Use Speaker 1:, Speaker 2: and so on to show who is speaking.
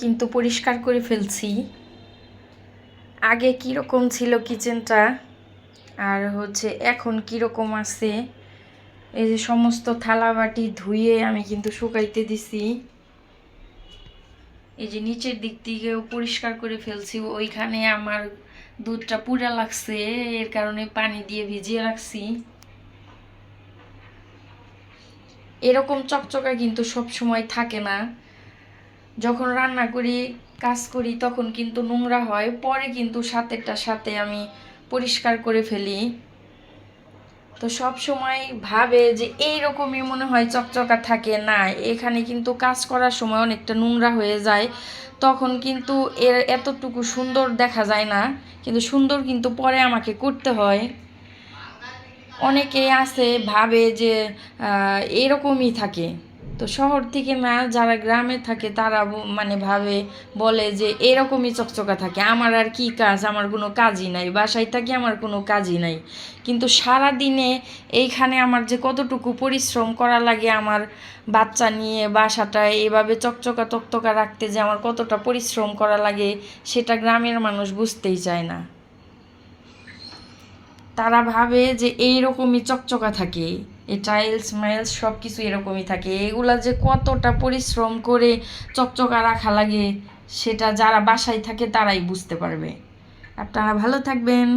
Speaker 1: কিন্তু পরিষ্কার করে ফেলছি। আগে কীরকম ছিল কিচেনটা? আর হচ্ছে এখন কীরকম আছে? এই যে সমস্ত থালা বাটি ধুয়ে আমি কিন্তু শুকাইতে দিছি। এই যে নিচের দিক থেকেও পরিষ্কার করে ফেলছি। ওইখানে আমার দুধটা পুরা লাগছে, এর কারণে পানি দিয়ে ভিজিয়ে রাখছি। এরকম চকচকা কিন্তু সব সময় থাকে না। যখন রান্না করি, কাজ করি, তখন কিন্তু নোংরা হয়। পরে কিন্তু সাথেরটার সাথে আমি পরিষ্কার করে ফেলি। তো সব সময় ভাবে যে এই রকমই মনে হয় চকচকা থাকে। না, এখানে কিন্তু কাজ করার সময় অনেকটা নোংরা হয়ে যায়। তখন কিন্তু এর এতটুকু সুন্দর দেখা যায় না। কিন্তু সুন্দর কিন্তু পরে আমাকে করতে হয়। অনেকেই আছে, ভাবে যে এরকমই থাকে। তো শহর থেকে না যারা গ্রামে থাকে, তারা মানে ভাবে, বলে যে এরকমই চকচকা থাকে। আমার আর কি কাজ? আমার কোনো কাজই নাই। বাসায় থাকি আমার কোনো কাজই নাই। কিন্তু সারা দিনে এইখানে আমার যে কতটুকু পরিশ্রম করা লাগে আমার বাচ্চা নিয়ে বাসাটায়, এভাবে চকচকা তকতকা রাখতে যে আমার কতটা পরিশ্রম করা লাগে, সেটা গ্রামের মানুষ বুঝতেই চায় না। তারা ভাবে যে এইরকমই চকচকা থাকে, এই টাইলস মাইলস সব কিছু এরকমই থাকে। এগুলা যে কতটা পরিশ্রম করে চকচকা রাখা লাগে, সেটা যারা বাসায় থাকে তারাই বুঝতে পারবে। আপনারা ভালো থাকবেন।